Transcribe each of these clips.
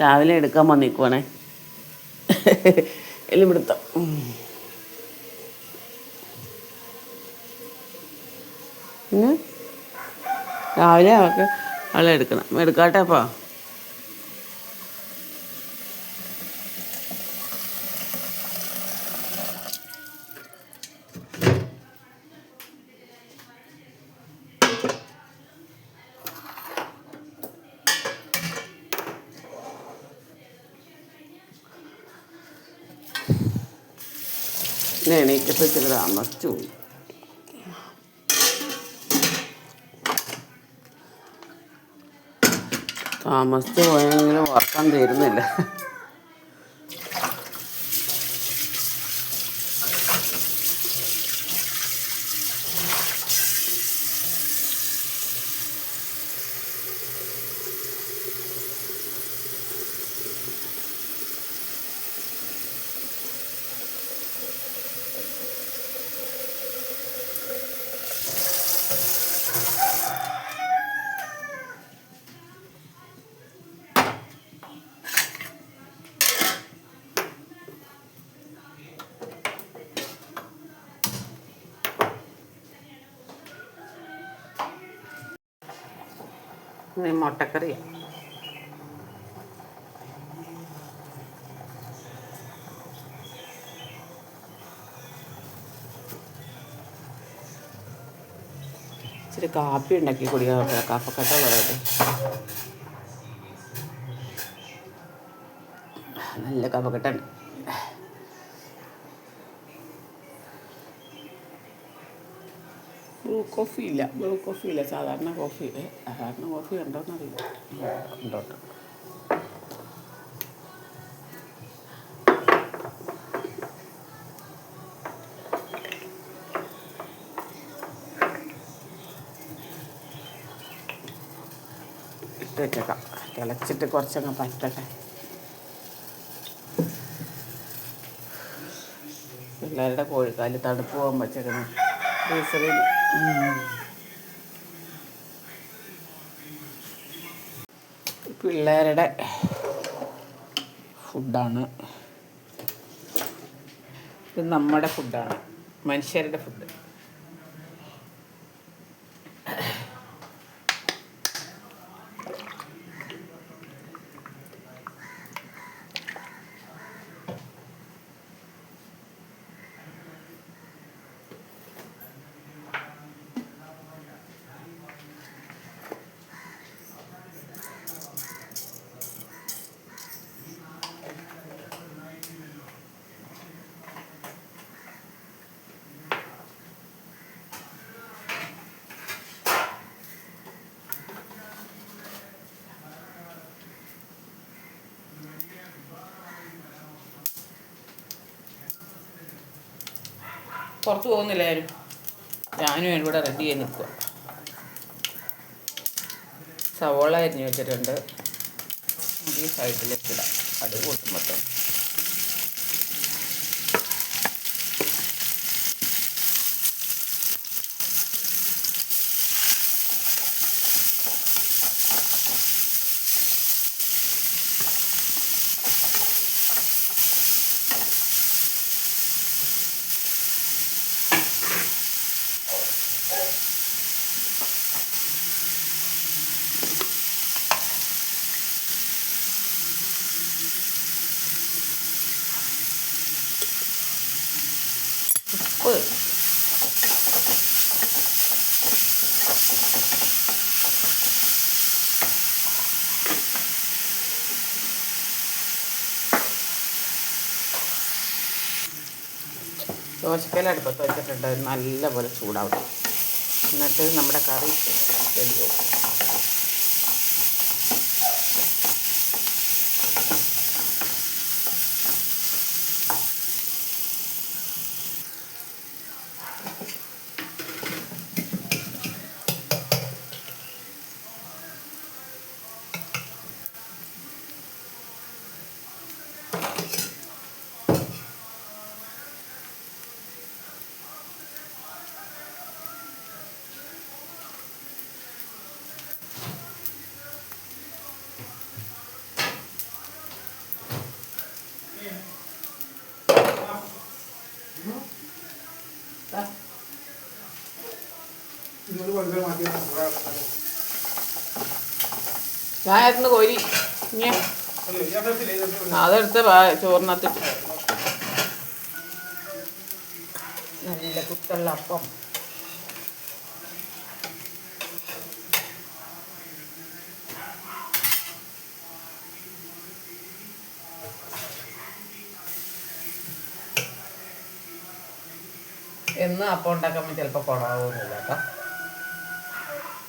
രാവിലെ എടുക്കാൻ വന്നിക്കുവാണേ. എല്ലിപിടുത്തം. പിന്നെ രാവിലെ അവൾക്ക് അവളെ എടുക്കണം. എടുക്കാട്ടെ അപ്പോൾ എണീറ്റപ്പോൾ ഇത്തിരി താമസിച്ചു പോയി. താമസിച്ച് പോയെങ്കിലും ഉറക്കം തരുന്നില്ല. ഇനി മുട്ടക്കറിയാണ് ഇച്ചിരി കാപ്പി ഉണ്ടാക്കി കുടിക്കാൻ കഫക്കെട്ടുള്ളതല്ലേ നല്ല കഫക്കെട്ടുണ്ട് ബ്ലൂ കോഫി ഇല്ല ബ്ലൂ കോഫി ഇല്ല സാധാരണ കോഫി. ഇല്ല സാധാരണ കോഫി ഉണ്ടോയെന്നറിയില്ല ഉണ്ടോ ഉണ്ടോ. ഇട്ട് തിളച്ചിട്ട് കുറച്ചങ്ങ് പറ്റട്ടെ. പിള്ളേരുടെ കോഴിക്കാൽ തണുപ്പ് പോകാൻ വെച്ചേക്കണം. പിള്ളേരുടെ ഫുഡാണ്. ഇത് നമ്മുടെ ഫുഡാണ്. മനുഷ്യരുടെ ഫുഡ്. പുറത്ത് പോകുന്നില്ല ആരും ഞാനും ഇവിടെ റെഡി ചെയ്ത് നിൽക്കുക സവോള അരിഞ്ഞു വെച്ചിട്ടുണ്ട്. ഈ സൈഡിലേക്ക് ഇടാം. അത് കൂട്ടുമ്പോൾ ഉപ്പ്. അടുപ്പത്ത് വെച്ചിട്ടുണ്ട് നല്ലപോലെ ചൂടാവും എന്നിട്ട് നമ്മുടെ കറി റെഡിയാവും ഞാനായിരുന്നു കോരി. അതെടുത്ത് ചോറിനകത്തിട്ട്. നല്ല കുത്തുള്ള അപ്പം. എന്ന് അപ്പം ഉണ്ടാക്കുമ്പോൾ ചിലപ്പോൾ കുളമാവുന്നില്ല കേട്ടോ.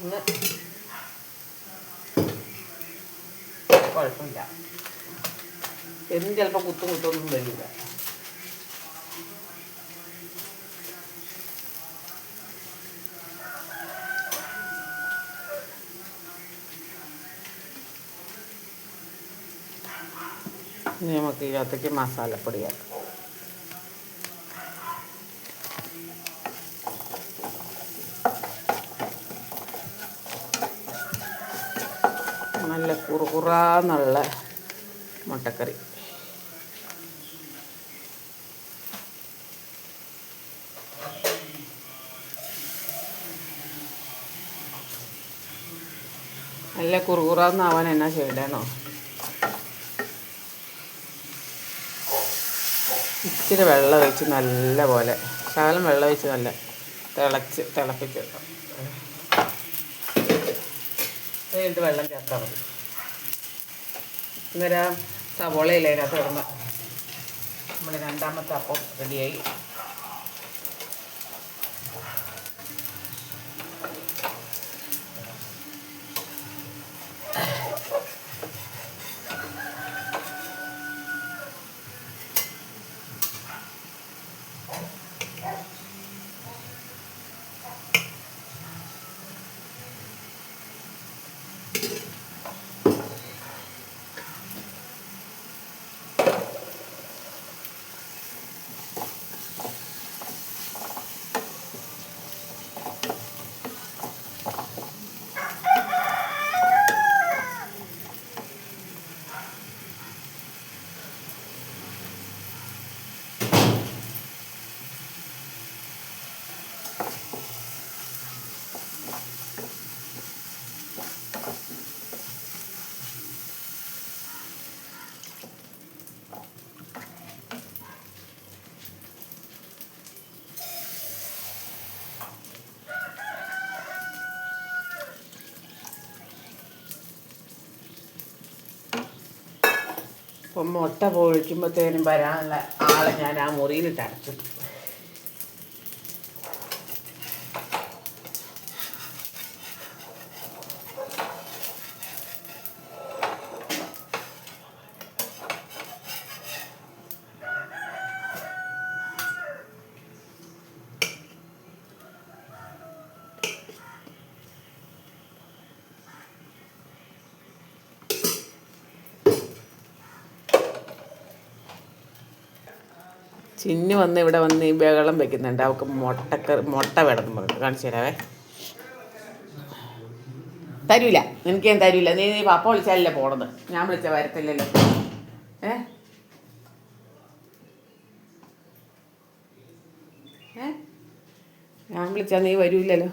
ഇന്ന് കുഴപ്പമില്ല. എന്നും ചിലപ്പോൾ കുത്തും കുത്തൊന്നും വരില്ല. നമുക്ക് ഇതിനകത്തേക്ക് മസാലപ്പൊടിയാക്കാം നല്ല കുറുകുറാന്നുള്ള മുട്ടക്കറി. നല്ല കുറുകുറാന്നാവാൻ എന്നാ ചെയ്യണോ ഇച്ചിരി വെള്ളം ഒഴിച്ച് നല്ല പോലെ ശകലം വെള്ളം ഒഴിച്ച് നല്ല തിളച്ച് തിളപ്പിച്ച് കഴിഞ്ഞിട്ട് വെള്ളം ചേർത്താൽ മതി. അന്നേരം സവോളയില്ല അതിനകത്ത് ഇടുമ്പോൾ നമ്മുടെ രണ്ടാമത്തെ അപ്പം റെഡിയായി അപ്പം മുട്ട പൊഴിക്കുമ്പോഴത്തേനും വരാനുള്ള ആളെ ഞാൻ ആ മുറിയിൽ അടച്ചു ചിന്നു വന്ന് ഇവിടെ വന്ന് ഈ ബഹളം വെക്കുന്നുണ്ട്. അവൾക്ക് മുട്ടക്കറി മുട്ട വേണമെന്ന് പറഞ്ഞു കാണിച്ചു തരാവേ. തരൂല. നിനക്ക് ഞാൻ തരൂല. നീ നീ പപ്പ വിളിച്ചാലല്ലേ പോണത്. ഞാൻ വിളിച്ച വരത്തില്ലല്ലോ. ഏ? ഞാൻ വിളിച്ചാൽ നീ വരൂലല്ലോ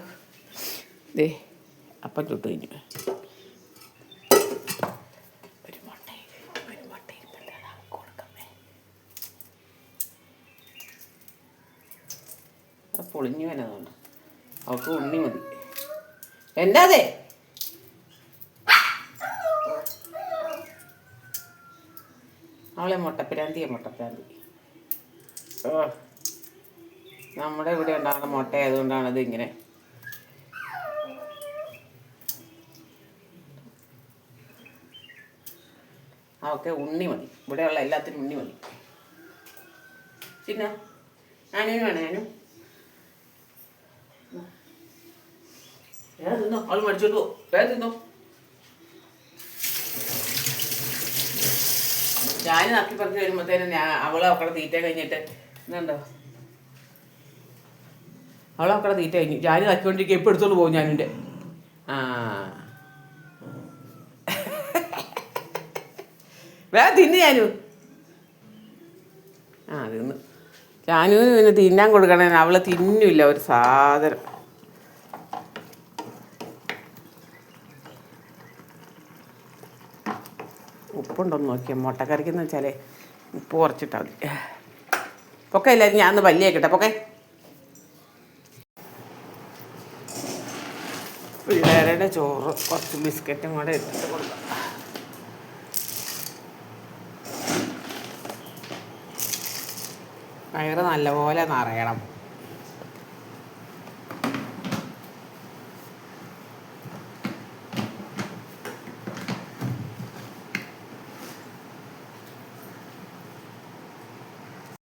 ദേ അപ്പം ചുട്ടു കഴിഞ്ഞു ഒരു മുട്ട ഒരു മുട്ട ഇരുന്നല്ലേ അതാ കൊടുക്കമ്മേ അത് പൊളിഞ്ഞു വനതുകൊണ്ട് ഉണ്ണി മതി. എന്താതെ അവളെ മുട്ടപ്പിരാന്തിയെ മുട്ടപ്പിരാന്തി. ഓ നമ്മുടെ ഇവിടെ ഉണ്ടാകുന്ന മുട്ട ആയതുകൊണ്ടാണ് അത് ഇങ്ങനെ. അവക്കെ ഉണ്ണി മതി. ഇവിടെയുള്ള എല്ലാത്തിനും ഉണ്ണി മതി. പിന്നെ ഞാനും വേണം ഞാനും. തിന്നോ. അവൾ മടിച്ചോണ്ട് പോ. വേഗം തിന്നോ. ഞാൻ നക്കി പറഞ്ഞു വരുമ്പോഴത്തേനും ഞാൻ അവളെ അവക്കടെ തീറ്റ കഴിഞ്ഞിട്ട് എന്നുണ്ടോ അവളെ അവക്കടെ തീറ്റ കഴിഞ്ഞു. ഞാൻ നക്കിക്കൊണ്ടിരിക്കുക എപ്പോൾ എടുത്തോണ്ട് പോകും ഞാനിന്റെ ആ. വേറെ തിന്ന് ഞാനു. ആ തിന്നു. ഞാനും പിന്നെ തിന്നാൻ കൊടുക്കണേ അവളെ തിന്നില്ല ഒരു സാധനം. ഉപ്പുണ്ടോന്ന് നോക്കിയാൽ മുട്ടക്കറിക്കെന്ന് വെച്ചാൽ ഉപ്പ് കുറച്ചിട്ടാൽ മതി. പൊക്കെ എല്ലാവരും ഞാൻ ഒന്ന് പല്ലിയേക്കട്ടെ പൊക്കെ. പിള്ളേരുടെ ചോറ് കുറച്ച് ബിസ്ക്കറ്റും കൂടെ ഇട്ടിട്ട് കൊടുക്കാം. വയറ് നല്ലപോലെ നിറയണം.